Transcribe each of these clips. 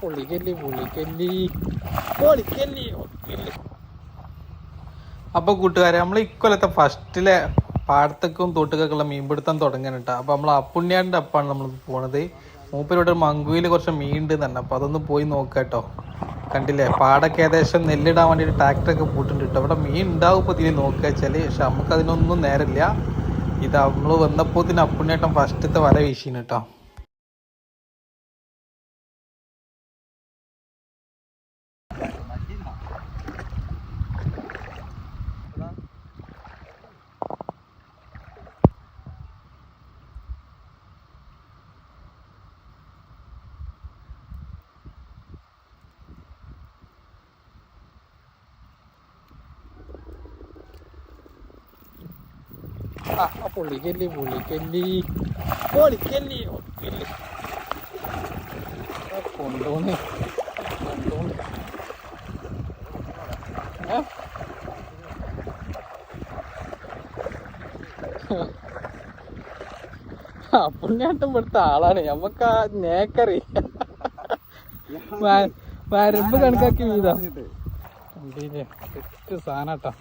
പുള്ളിക്കല്ലി പുള്ളിക്കല്ലി പൊളിക്കല്ലി പൊളിക്കല്ലി അപ്പൊ കൂട്ടുകാരെ നമ്മൾ ഇക്കൊല്ലത്തെ ഫസ്റ്റിലെ പാടത്തേക്കും തോട്ടുകൊക്കെയുള്ള മീൻപിടുത്തം തുടങ്ങാൻ കേട്ടോ അപ്പൊ നമ്മൾ അപ്പുണ്യാന്റെ അപ്പാണ് നമ്മൾ പോണത്. മൂപ്പരോട് മങ്കുവിൽ കുറച്ച് മീൻ ഉണ്ട് തന്നെ അപ്പൊ അതൊന്ന് പോയി നോക്കാട്ടോ കണ്ടില്ലേ? പാടൊക്കെ ഏകദേശം നെല്ലിടാൻ വേണ്ടിയിട്ട് ട്രാക്ടറൊക്കെ പൂട്ടുണ്ട് കേട്ടോ. അവിടെ മീൻ ഉണ്ടാവും ഇപ്പൊ തിരി നോക്കുക വെച്ചാൽ. പക്ഷെ നമുക്ക് അതിനൊന്നും നേരമില്ല. ഇത് നമ്മൾ വന്നപ്പോ തന്നെ അപ്പുണ്യേട്ടൻ ഫസ്റ്റത്തെ വല വീശിന് കേട്ടോ ആ പുള്ളിക്കല്ലി പുള്ളിക്കല്ലി പൊളിക്കല്ലി? ആ പുണ്യാട്ടം പെടുത്ത ആളാണ്. നമ്മക്ക് ആ നേക്കറി. വരമ്പ് കണക്കാക്കി വീതാ സാധനട്ടാ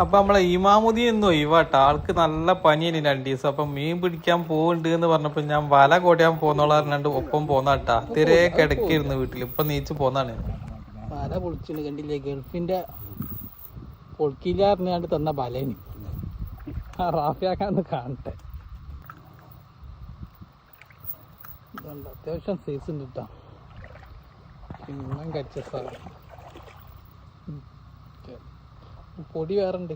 അപ്പൊ നമ്മളെ ഇമാമുദി എന്ന് ഒഴിവാട്ടോ. ആൾക്ക് നല്ല പനിയാണ് രണ്ടു ദിവസം. അപ്പൊ മീൻ പിടിക്കാൻ പോകുന്നുണ്ട് എന്ന് പറഞ്ഞപ്പോ ഞാൻ വല കോടയാൻ പോന്നോളാ പറഞ്ഞാണ്ട് ഒപ്പം പോന്നാട്ടാ. തിരെ കിടക്കിരുന്നു വീട്ടിൽ ഇപ്പൊ നീച്ച് പോന്നാണ്. വല പൊളിച്ചു കണ്ടില്ലേ? ഗൾഫിന്റെ പൊളിക്കില്ല പറഞ്ഞാണ്ട് തന്ന ബലേന് ആ റാഫിയാക്കാന്ന് കാണട്ടെ. അത്യാവശ്യം സൈസ് ഉണ്ട് കേട്ടോ കച്ച സാധനം പൊടി വേറെ ഉണ്ട്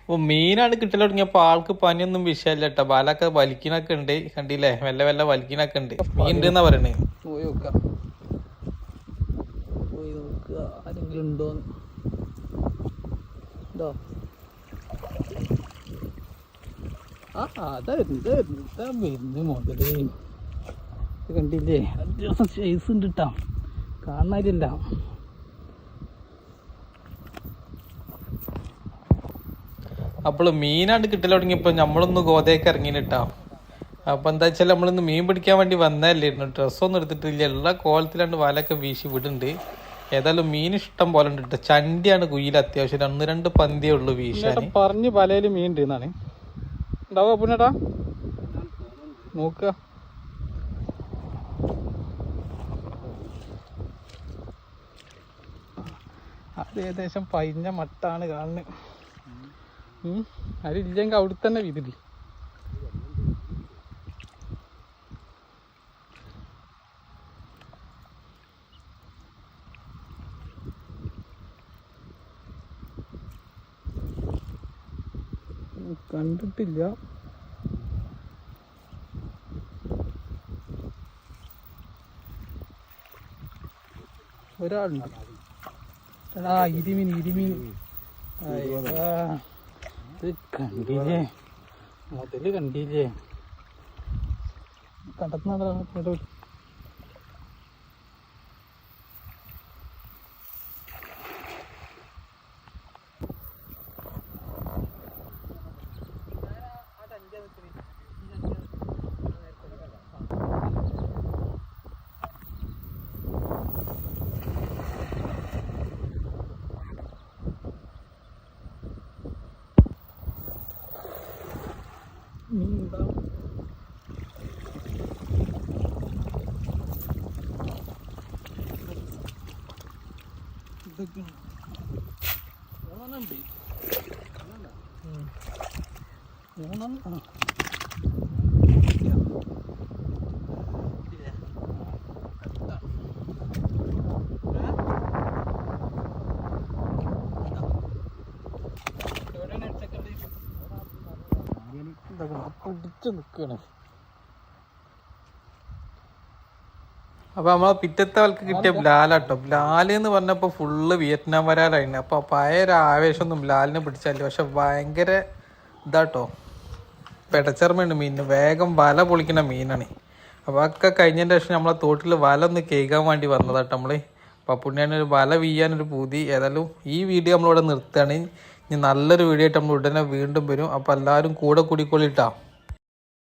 അപ്പൊ മീനാണ് കിട്ടൽ തുടങ്ങിയപ്പോ ആൾക്ക് പനിയൊന്നും വിഷയമല്ല കേട്ടോ ബാലൊക്കെ വലിക്കണൊക്കെ ഉണ്ട്. കണ്ടില്ലേ? വെല്ല വെല്ല വലിക്കണൊക്കെ ഉണ്ട്. മീൻ ഉണ്ട് എന്നാ പറയണേ. പോയി നോക്കാം. പോയി നോക്കുക ആരെങ്കിലും ഉണ്ടോന്ന്. ഉണ്ടോ ആ ഇതാ മുതലേ. ഇത് കണ്ടില്ലേ? അത്യാവശ്യം സൈസ് ഉണ്ട് കേട്ടോ കാണാനില്ല. അപ്പോൾ മീനാണ്ട് കിട്ടൽ തുടങ്ങിയപ്പോൾ നമ്മളൊന്ന് ഗോതയൊക്കെ ഇറങ്ങിയിട്ടാ അപ്പൊ എന്താ വെച്ചാൽ നമ്മളിന്ന് മീൻ പിടിക്കാൻ വേണ്ടി വന്നതല്ലായിരുന്നു ഡ്രസ്സൊന്നും എടുത്തിട്ടില്ല. എല്ലാ കോലത്തിലാണ്ട് വലയൊക്കെ വീശി വിടുന്നുണ്ട്. ഏതായാലും മീൻ ഇഷ്ടം പോലെ ഉണ്ട് കേട്ടോ ചണ്ടിയാണ് കുയിൽ അത്യാവശ്യം. ഒന്ന് രണ്ട് പന്തിയേ ഉള്ളൂ വീശാൻ പറഞ്ഞു വലയിൽ മീൻ ഉണ്ട് എന്നാണ്. ഉണ്ടാവുക നോക്കുക. അത് ഏകദേശം പൈഞ്ഞ മട്ടാണ് കാണുന്നത് അതില്ലെങ്കിൽ അവിടെ തന്നെ വിതിരി കണ്ടിട്ടില്ല. ഒരാളുണ്ട്. എടാ ഇരുമീൻ ഇരുമീൻ. അയ്യാ. ഇത് കണ്ടില്ലേ? മുതൽ കണ്ടില്ലേ? കടത്തുന്ന മീൻ ഉണ്ടാവും ഇതൊക്കെ മൂന്നെണ്ണുണ്ട് ഉം. മൂന്നെണ്ണം ആ പിടിച്ചു നിൽക്കുകയാണ് അപ്പൊ നമ്മളെ പിറ്റത്തെ വൽക്ക് കിട്ടിയ ബ്ലാലാട്ടോ ബ്ലാൽ എന്ന് പറഞ്ഞപ്പോ ഫുള്ള് വിയറ്റ്നാം വരാലായിരുന്നു അപ്പൊ പഴയ ഒരു ആവേശമൊന്നും ബ്ലാലിനെ പിടിച്ചാൽ പക്ഷെ ഭയങ്കര ഇതാട്ടോ. പെടച്ചർമ്മയുണ്ട് മീനിന്. വേഗം വല പൊളിക്കുന്ന മീനാണ്. അപ്പൊ ഒക്കെ കഴിഞ്ഞതിന് ശേഷം നമ്മളെ തോട്ടിൽ വല ഒന്ന് കേൾക്കാൻ വേണ്ടി വന്നതാട്ടോ നമ്മൾ. പപ്പുണ്ണിയാണ് ഒരു വല വീയാനൊരു പൂതി. ഏതായാലും ഈ വീഡിയോ നമ്മളിവിടെ നിർത്തുകയാണ്. ഇനി നല്ലൊരു വീഡിയോ ആയിട്ട് നമ്മൾ ഉടനെ വീണ്ടും വരും. അപ്പോൾ എല്ലാവരും കൂടെ കൂടിക്കൊള്ളിട്ടാ